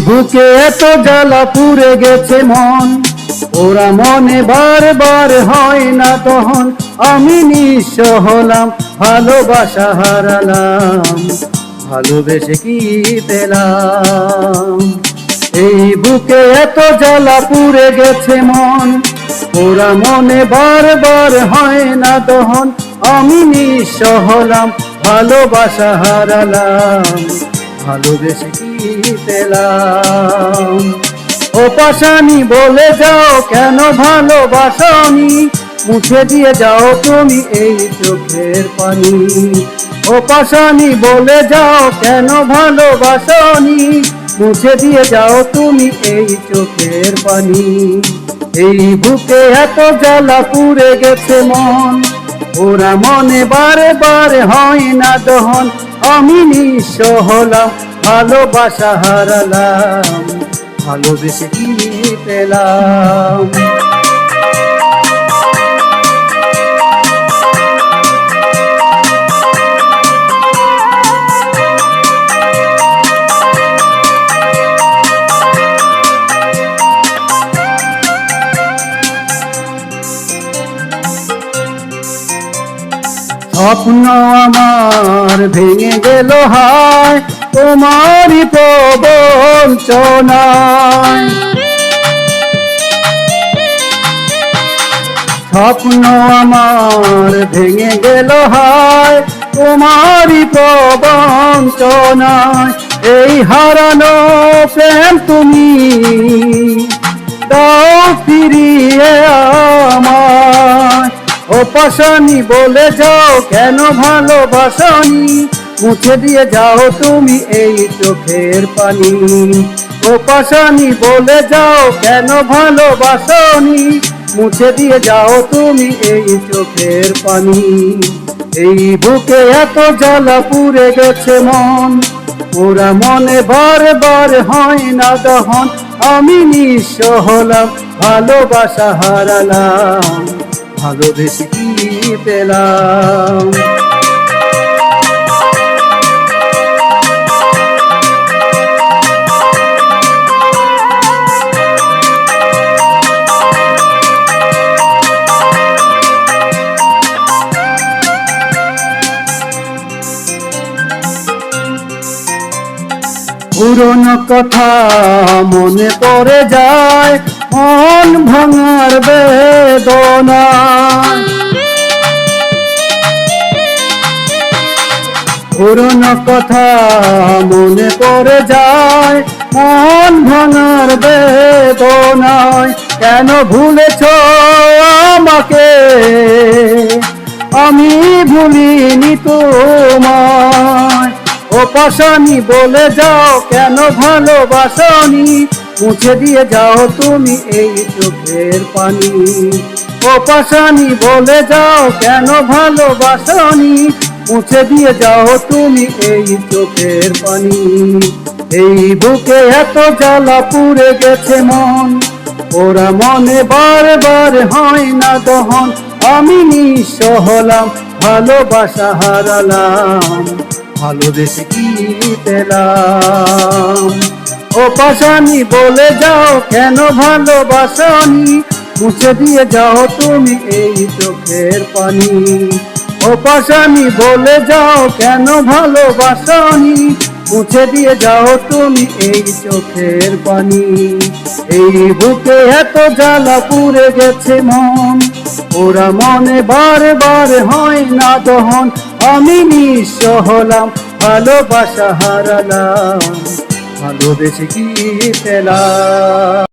বুকে এত জ্বালা পুড়ে গেছে মন। ওরা মনে বারবার হয় না তখন। আমি নিঃস্ব হলাম, ভালোবাসা হারালাম, ভালোবেসে কি পেলাম? এই বুকে এত জ্বালা পুড়ে গেছে মন। ওরা মনে বারবার হয় না দহন আমি নিঃস্ব হলাম, ভালোবাসা হারালাম। ভালোবেসে কি পেলাম? ও পাশানি বলে যাও কেন ভালোবাসনি? মুছে দিয়ে যাও তুমি এই চোখের পানি। ও পাশানি বলে যাও কেন ভালোবাসনি? মুছে দিয়ে যাও তুমি এই চোখের পানি। এই বুকে এত জ্বালা পুড়ে গেছে মন। ওরা মনে বারে বারে হয় না দহন। আমি নিঃস্ব ভালোবাসা হারালাম ভালোবেসে কি পেলাম। স্বপ্ন আমার ভেঙে গেল হায়, তোমারই প্রবঞ্চনায় স্বপ্ন আমার ভেঙে গেল হায়, তোমারই প্রবঞ্চনায় এই হারানো প্রেম তুমি দাও ফিরিয়ে ও পাশানি বলে যাও, কেন ভালোবাসনি? মুছে দিয়ে যাও তুমি এই চোখের পানি। ও বলে যাও, কেন ভালোবাসনি? মুছে দিয়ে যাও তুমি এই চোখের পানি। এই বুকে এত জ্বালা পুড়ে গেছে মন। ওরা মনে বারে বারে হয় না দহন। আমি নিঃস্ব হলাম, ভালোবাসা হারালাম। ভালোবেসে কি পেলাম? পুরনো কথা মনে পড়ে যায় মন ভাঙার বেদনা। পুরনো কথা মনে পড়ে যায়, মন ভাঙার বেদনায়। কেন ভুলেছ আমাকে? আমি ভুলিনি তোমায়। ও পাশানি বলে যাও, কেন ভালোবাসনি? মুছে দিয়ে যাও তুমি এই চোখের পানি। ও পাশানি বলে যাও কেন ভালোবাসনি? মুছে দিয়ে যাও তুমি এই চোখের পানি। এই বুকে এত জ্বালা পুড়ে গেছে মন। ওরা মনে বারবার হয় না দহন। আমি নিঃস্ব হলাম, ভালোবাসা হারালাম। ভালোবেসে কি পেলাম? ও পাশানি, বলে যাও কেন ভালোবাসনি? মুছে দিয়ে যাও তুমি এই চোখের পানি। ও পাশানি, বলে যাও কেন ভালোবাসনি? মুছে দিয়ে যাও তুমি এই চোখের পানি। এই বুকে এত জ্বালা পুড়ে গেছে মন। ওরা মনে বারে বারে হয় না দহন। আমি নিঃস্ব হলাম, ভালোবাসা হারালাম। ভালোবেসে কি পেলাম